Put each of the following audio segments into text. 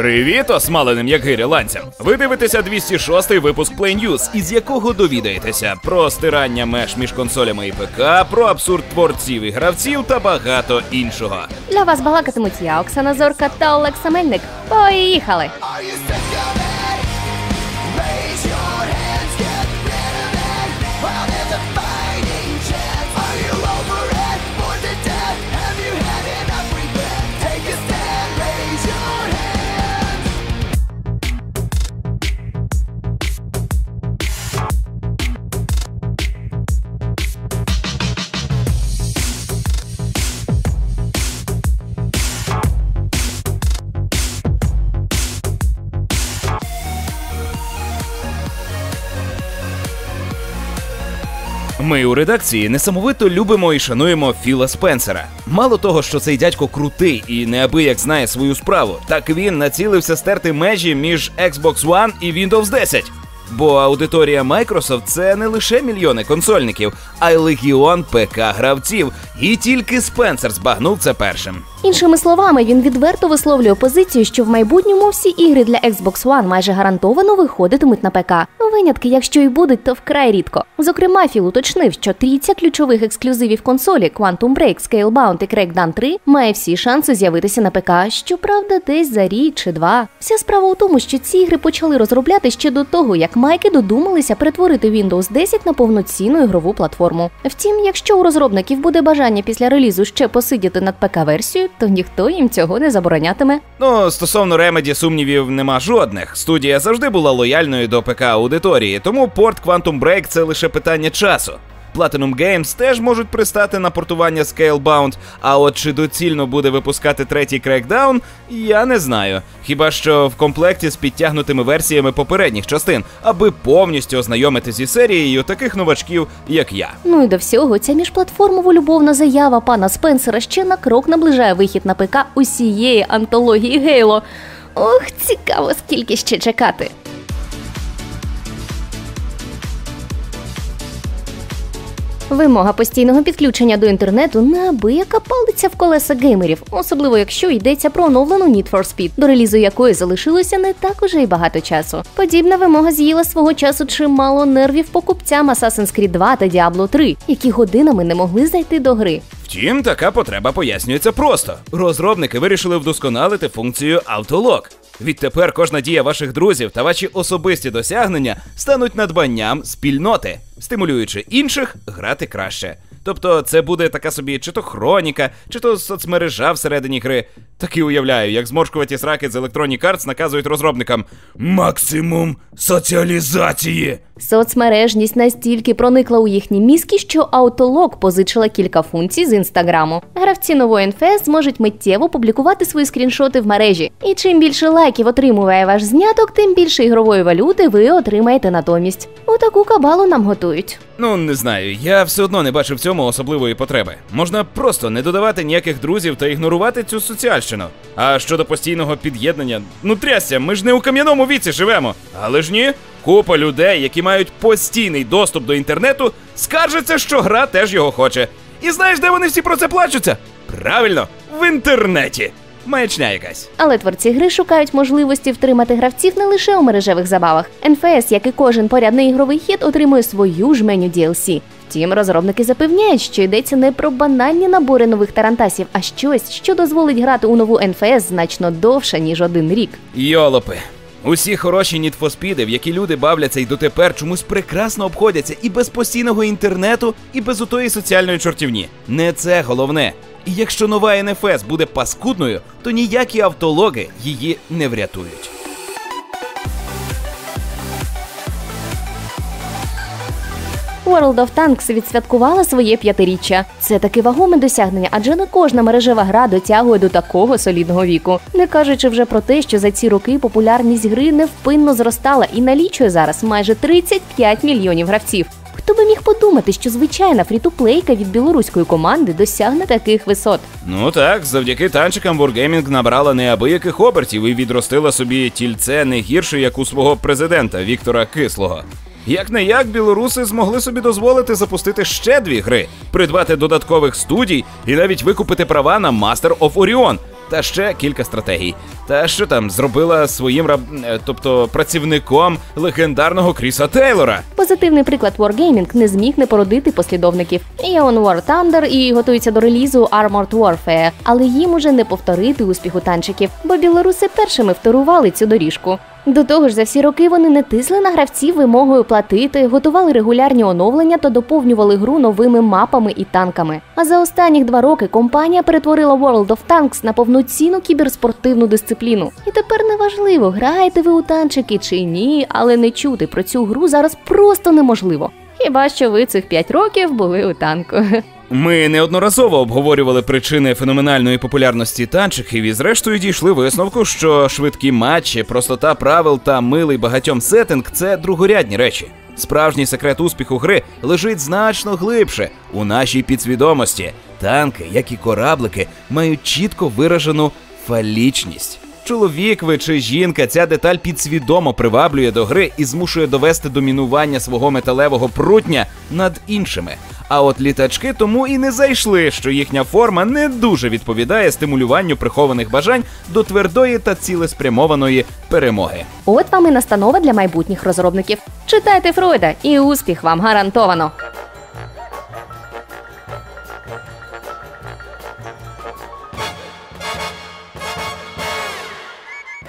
Привіт, осмаленим як гирі ланцям! Ви дивитеся 206-й випуск Play News, із якого довідаєтеся про стирання меж між консолями і ПК, про абсурд творців і гравців та багато іншого. Для вас балакатимуть я, Оксана Зорка та Олекса Мельник. Поїхали! Ми у редакції несамовито любимо і шануємо Філа Спенсера. Мало того, що цей дядько крутий і неабияк знає свою справу, так він націлився стерти межі між Xbox One і Windows 10. Бо аудиторія Microsoft – це не лише мільйони консольників, а й легіон ПК гравців. І тільки Спенсер збагнув це першим. Іншими словами, він відверто висловлює позицію, що в майбутньому всі ігри для Xbox One майже гарантовано виходитимуть на ПК. Винятки, якщо і будуть, то вкрай рідко. Зокрема, Філ уточнив, що трійця ключових ексклюзивів консолі Quantum Break, Scalebound і Crackdown 3 має всі шанси з'явитися на ПК, щоправда, десь за рік чи два. Вся справа у тому, що ці ігри почали розробляти ще до того, як майки додумалися перетворити Windows 10 на повноцінну ігрову платформу. Втім, якщо у розробників буде бажання після релізу ще посидіти над ПК-версією, то ніхто їм цього не заборонятиме. Ну, стосовно ремеді сумнівів нема жодних. Студія завжди була лояльною до ПК аудиторії, тому порт Quantum Break це лише питання часу. Platinum Games теж можуть пристати на портування Scalebound, а от чи доцільно буде випускати третій Crackdown, я не знаю. Хіба що в комплекті з підтягнутими версіями попередніх частин, аби повністю ознайомити зі серією таких новачків, як я. Ну і до всього, ця міжплатформова любовна заява пана Спенсера ще на крок наближає вихід на ПК усієї антології Гейло. Ох, цікаво, скільки ще чекати. Вимога постійного підключення до інтернету неабияка палиться в колеса геймерів, особливо якщо йдеться про оновлену Need for Speed, до релізу якої залишилося не так уже й багато часу. Подібна вимога з'їла свого часу чимало нервів покупцям Assassin's Creed 2 та Diablo 3, які годинами не могли зайти до гри. Втім, така потреба пояснюється просто. Розробники вирішили вдосконалити функцію автолог. Відтепер кожна дія ваших друзів та ваші особисті досягнення стануть надбанням спільноти, стимулюючи інших грати краще. Тобто це буде така собі чи то хроніка, чи то соцмережа всередині гри. Так і уявляю, як зморшкуваті сраки з Electronic Arts наказують розробникам максимум соціалізації. Соцмережність настільки проникла у їхні мізки, що Autolog позичила кілька функцій з інстаграму. Гравці нової НФС зможуть миттєво публікувати свої скріншоти в мережі. І чим більше лайків отримує ваш зняток, тим більше ігрової валюти ви отримаєте натомість. У таку кабалу нам готують. Ну, не знаю, я все одно не бачу в цьому особливої потреби. Можна просто не додавати ніяких друзів та ігнорувати цю соціальщину. А щодо постійного під'єднання, ну трясся, ми ж не у кам'яному віці живемо. Але ж ні, купа людей, які мають постійний доступ до інтернету, скаржаться, що гра теж його хоче. І знаєш, де вони всі про це плачуться? Правильно, в інтернеті. Маячня якась. Але творці гри шукають можливості втримати гравців не лише у мережевих забавах. НФС, як і кожен порядний ігровий хід, отримує свою ж меню DLC. Втім, розробники запевняють, що йдеться не про банальні набори нових тарантасів, а щось, що дозволить грати у нову НФС значно довше, ніж один рік. Йолопи. Усі хороші нітфоспіди, в які люди бавляться й дотепер чомусь прекрасно обходяться і без постійного інтернету, і без отої соціальної чортівні. Не це головне. І якщо нова НФС буде паскудною, то ніякі автологи її не врятують. World of Tanks відсвяткувала своє п'ятиріччя. Це таки вагоме досягнення, адже не кожна мережева гра дотягує до такого солідного віку. Не кажучи вже про те, що за ці роки популярність гри невпинно зростала і налічує зараз майже 35 мільйонів гравців. Хто би міг подумати, що звичайна фрітуплейка від білоруської команди досягне таких висот? Ну так, завдяки танчикам Wargaming набрала неабияких обертів і відростила собі тільце не гірше, як у свого президента Віктора Кислого. Як не як білоруси змогли собі дозволити запустити ще дві гри, придбати додаткових студій і навіть викупити права на Master of Orion, та ще кілька стратегій. Та що там зробила своїм раб... е, тобто працівником легендарного Кріса Тейлора. Позитивний приклад Wargaming не зміг не породити послідовників. Є он War Thunder і готується до релізу Armored Warfare, але їм уже не повторити успіху танчиків, бо білоруси першими вторували цю доріжку. До того ж, за всі роки вони не тисли на гравців вимогою платити, готували регулярні оновлення та доповнювали гру новими мапами і танками. А за останніх два роки компанія перетворила World of Tanks на повноцінну кіберспортивну дисципліну. І тепер неважливо, граєте ви у танчики чи ні, але не чути про цю гру зараз просто неможливо. Хіба що ви цих 5 років були у танку. Ми неодноразово обговорювали причини феноменальної популярності танчиків і зрештою дійшли висновку, що швидкі матчі, простота правил та милий багатьом сеттинг – це другорядні речі. Справжній секрет успіху гри лежить значно глибше у нашій підсвідомості. Танки, як і кораблики, мають чітко виражену фалічність. Чоловік ви чи жінка, ця деталь підсвідомо приваблює до гри і змушує довести домінування свого металевого прутня над іншими. А от літачки тому і не зайшли, що їхня форма не дуже відповідає стимулюванню прихованих бажань до твердої та цілеспрямованої перемоги. От вам і настанова для майбутніх розробників. Читайте Фройда, і успіх вам гарантовано.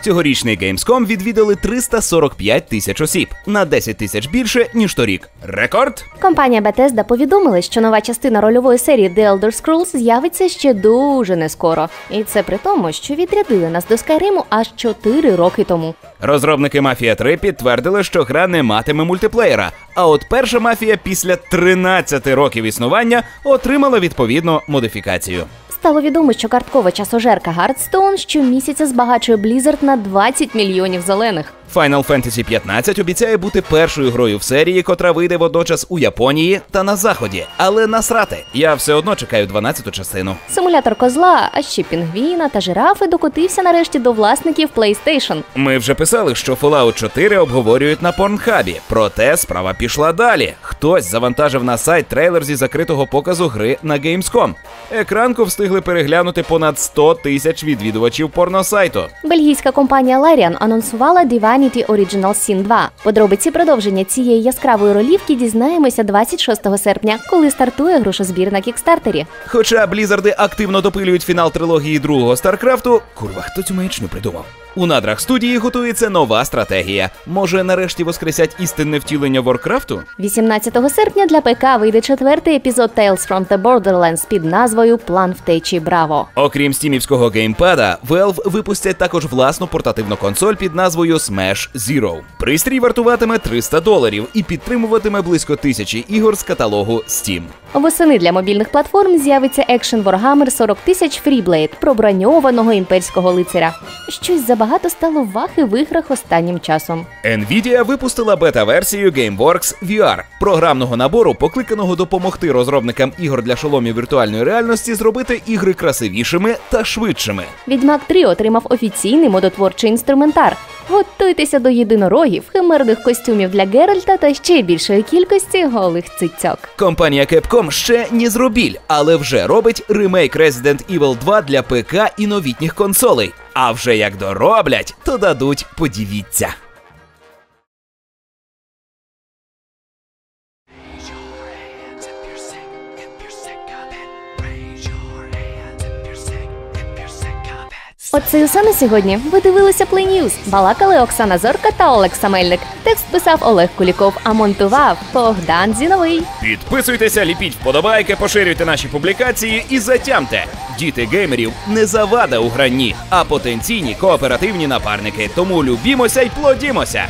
Цьогорічний Gamescom відвідали 345 тисяч осіб на 10 тисяч більше ніж торік. Рекорд? Компанія Bethesda повідомила, що нова частина рольової серії The Elder Scrolls з'явиться ще дуже нескоро. І це при тому, що відрядили нас до Скайриму аж 4 роки тому. Розробники Мафія 3 підтвердили, що гра не матиме мультиплеєра. А от перша мафія після 13 років існування отримала відповідну модифікацію. Стало відомо, що карткова часожерка Гардстоун щомісяця збагачує Blizzard на 20 мільйонів зелених. Final Fantasy 15 обіцяє бути першою грою в серії, котра вийде водночас у Японії та на заході. Але насрати, я все одно чекаю 12-ту частину. Симулятор козла, а ще пінгвіна та жирафи докотився нарешті до власників PlayStation. Ми вже писали, що Fallout 4 обговорюють на порнхабі. Проте справа пішла далі. Хтось завантажив на сайт трейлер зі закритого показу гри на Gamescom. Екранку встигли переглянути понад 100 тисяч відвідувачів порносайту. Бельгійська компанія Larian анонсувала Divinity Original Sin 2. Подробиці продовження цієї яскравої ролівки дізнаємося 26 серпня, коли стартує грошозбір на кікстартері. Хоча Блізарди активно допилюють фінал трилогії другого Старкрафту, курва, хто цю маячню придумав? У надрах студії готується нова стратегія. Може, нарешті воскресять істинне втілення Воркрафту? 18 серпня для ПК вийде четвертий епізод Tales from the Borderlands під назвою План втечі Браво. Окрім стімівського геймпада, Valve випустять також власну портативну консоль під назвою Smash Zero. Пристрій вартуватиме 300 доларів і підтримуватиме близько тисячі ігор з каталогу Steam. Восени для мобільних платформ з'явиться Action Warhammer 40 тисяч Freeblade про броньованого імперського лицаря. Щось забагато стало вахи в іграх останнім часом. Nvidia випустила бета-версію GameWorks VR, програмного набору, покликаного допомогти розробникам ігор для шоломів віртуальної реальності зробити ігри красивішими та швидшими. Відьмак 3 отримав офіційний модотворчий інструментар. Готуйтеся до єдинорогів, химерних костюмів для Геральта та ще більшої кількості голих цицьок. Компанія Capcom ще не зробіль, але вже робить ремейк Resident Evil 2 для ПК і новітніх консолей. А вже як дороблять, то дадуть подивіться. Оце і усе на сьогодні. Ви дивилися Play News. Балакали Оксана Зорка та Олекса Мельник. Текст писав Олег Куліков, а монтував Богдан Зіновий. Підписуйтеся, ліпіть вподобайки, поширюйте наші публікації і затямте. Діти геймерів не завада у гранні, а потенційні кооперативні напарники. Тому любімося й плодімося.